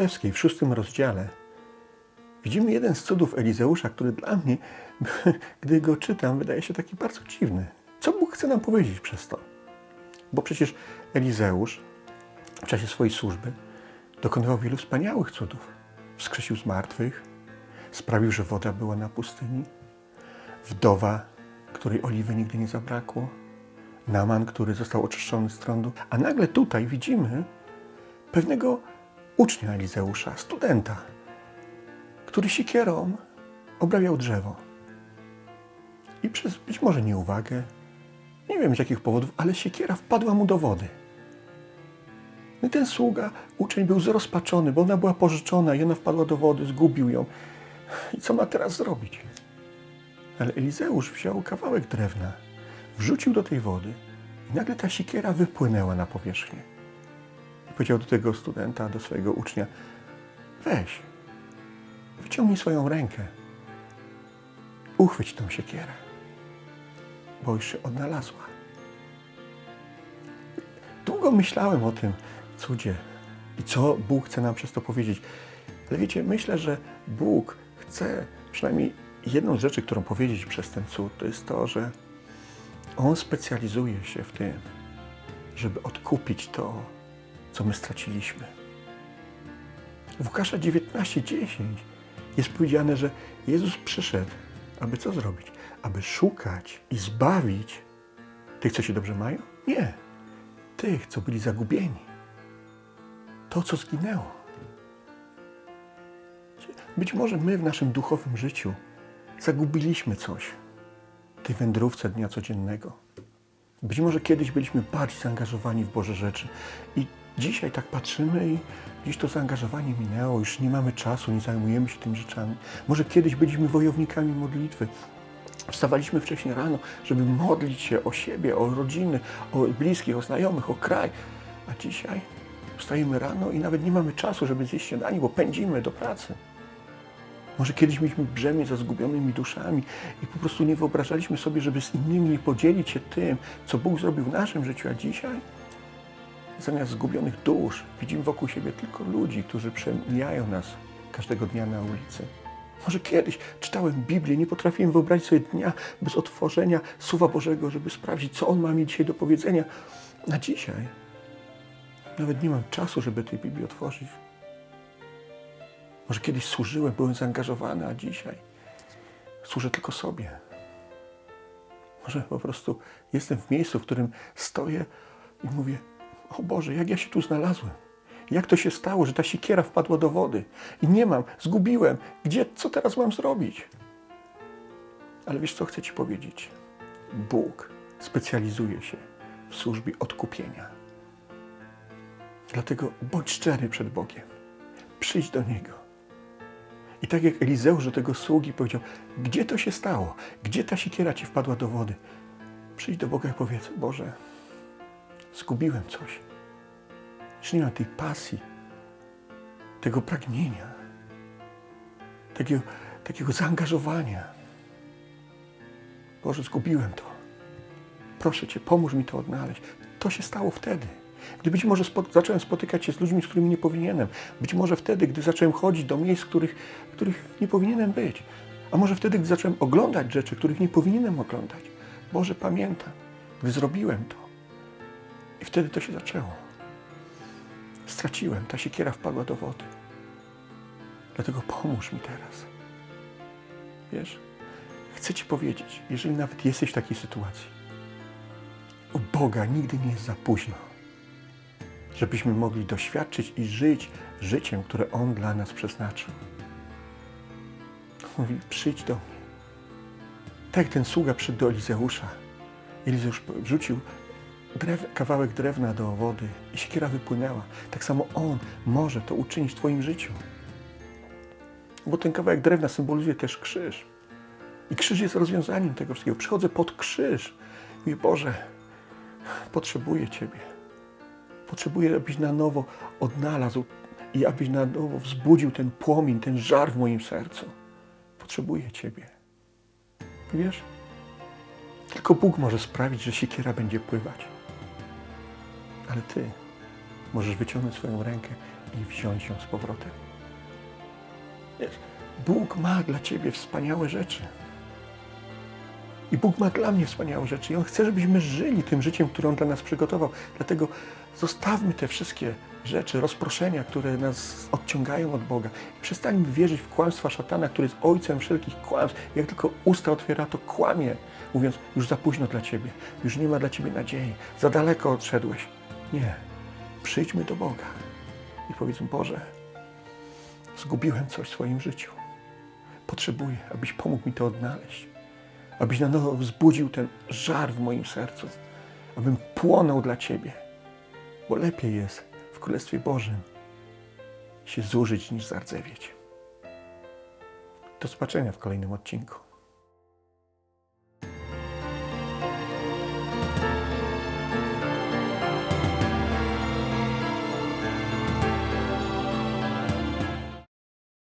Królewskiej w szóstym rozdziale widzimy jeden z cudów Elizeusza, który dla mnie, gdy go czytam, wydaje się taki bardzo dziwny. Co Bóg chce nam powiedzieć przez to? Bo przecież Elizeusz w czasie swojej służby dokonywał wielu wspaniałych cudów. Wskrzesił zmartwych, sprawił, że woda była na pustyni, wdowa, której oliwy nigdy nie zabrakło, Naman, który został oczyszczony z trądu. A nagle tutaj widzimy pewnego ucznia Elizeusza, studenta, który siekierą obrabiał drzewo. I przez być może nieuwagę, nie wiem z jakich powodów, ale siekiera wpadła mu do wody. No i ten sługa, uczeń był zrozpaczony, bo ona była pożyczona i ona wpadła do wody, zgubił ją. I co ma teraz zrobić? Ale Elizeusz wziął kawałek drewna, wrzucił do tej wody i nagle ta siekiera wypłynęła na powierzchnię. Powiedział do tego studenta, do swojego ucznia, weź, wyciągnij swoją rękę, uchwyć tą siekierę, bo już się odnalazła. Długo myślałem o tym cudzie i co Bóg chce nam przez to powiedzieć. Ale wiecie, myślę, że Bóg chce przynajmniej jedną z rzeczy, którą powiedzieć przez ten cud, to jest to, że On specjalizuje się w tym, żeby odkupić to, co my straciliśmy. W Łukasza 19:10 jest powiedziane, że Jezus przyszedł, aby co zrobić? Aby szukać i zbawić tych, co się dobrze mają? Nie. Tych, co byli zagubieni. To, co zginęło. Być może my w naszym duchowym życiu zagubiliśmy coś w tej wędrówce dnia codziennego. Być może kiedyś byliśmy bardziej zaangażowani w Boże rzeczy i dzisiaj tak patrzymy i dziś to zaangażowanie minęło, już nie mamy czasu, nie zajmujemy się tymi rzeczami. Może kiedyś byliśmy wojownikami modlitwy. Wstawaliśmy wcześniej rano, żeby modlić się o siebie, o rodziny, o bliskich, o znajomych, o kraj. A dzisiaj wstajemy rano i nawet nie mamy czasu, żeby zjeść śniadanie, bo pędzimy do pracy. Może kiedyś mieliśmy brzemię za zgubionymi duszami i po prostu nie wyobrażaliśmy sobie, żeby z innymi podzielić się tym, co Bóg zrobił w naszym życiu, a dzisiaj zamiast zgubionych dusz widzimy wokół siebie tylko ludzi, którzy przemijają nas każdego dnia na ulicy. Może kiedyś czytałem Biblię, nie potrafiłem wyobrazić sobie dnia bez otworzenia Słowa Bożego, żeby sprawdzić, co On ma mi dzisiaj do powiedzenia. Na dzisiaj nawet nie mam czasu, żeby tej Biblii otworzyć. Może kiedyś służyłem, byłem zaangażowany, a dzisiaj służę tylko sobie. Może po prostu jestem w miejscu, w którym stoję i mówię: O Boże, jak ja się tu znalazłem? Jak to się stało, że ta siekiera wpadła do wody i nie mam, zgubiłem. Gdzie, co teraz mam zrobić? Ale wiesz, co chcę Ci powiedzieć? Bóg specjalizuje się w służbie odkupienia. Dlatego bądź szczery przed Bogiem. Przyjdź do Niego. I tak jak Elizeusz do tego sługi powiedział, gdzie to się stało? Gdzie ta siekiera Ci wpadła do wody? Przyjdź do Boga i powiedz, Boże, zgubiłem coś. Już nie mam tej pasji, tego pragnienia, takiego, takiego zaangażowania. Boże, zgubiłem to. Proszę Cię, pomóż mi to odnaleźć. To się stało wtedy. Gdy być może spo, zacząłem spotykać się z ludźmi, z którymi nie powinienem. Być może wtedy, gdy zacząłem chodzić do miejsc, których, których nie powinienem być. A może wtedy, gdy zacząłem oglądać rzeczy, których nie powinienem oglądać. Boże, pamiętam, gdy zrobiłem to. I wtedy to się zaczęło. Straciłem, ta siekiera wpadła do wody. Dlatego pomóż mi teraz. Wiesz, chcę Ci powiedzieć, jeżeli nawet jesteś w takiej sytuacji, u Boga nigdy nie jest za późno, żebyśmy mogli doświadczyć i żyć życiem, które On dla nas przeznaczył. Mówi, przyjdź do mnie. Tak ten sługa przyszedł do Elizeusza. Elizeusz wrzucił drew, kawałek drewna do wody i siekiera wypłynęła. Tak samo On może to uczynić w Twoim życiu. Bo ten kawałek drewna symbolizuje też krzyż. I krzyż jest rozwiązaniem tego wszystkiego. Przychodzę pod krzyż. Mówię, Boże, potrzebuję Ciebie. Potrzebuję, abyś na nowo odnalazł i abyś na nowo wzbudził ten płomień, ten żar w moim sercu. Potrzebuję Ciebie. Wiesz? Tylko Bóg może sprawić, że siekiera będzie pływać. Ale Ty możesz wyciągnąć swoją rękę i wziąć ją z powrotem. Wiesz, Bóg ma dla ciebie wspaniałe rzeczy. I Bóg ma dla mnie wspaniałe rzeczy. I On chce, żebyśmy żyli tym życiem, które On dla nas przygotował. Dlatego zostawmy te wszystkie rzeczy, rozproszenia, które nas odciągają od Boga. Przestańmy wierzyć w kłamstwa szatana, który jest ojcem wszelkich kłamstw. Jak tylko usta otwiera, to kłamie, mówiąc, już za późno dla Ciebie, już nie ma dla Ciebie nadziei, za daleko odszedłeś. Nie. Przyjdźmy do Boga i powiedzmy, Boże, zgubiłem coś w swoim życiu. Potrzebuję, abyś pomógł mi to odnaleźć. Abyś na nowo wzbudził ten żar w moim sercu. Abym płonął dla Ciebie. Bo lepiej jest w Królestwie Bożym się zużyć niż zardzewieć. Do zobaczenia w kolejnym odcinku.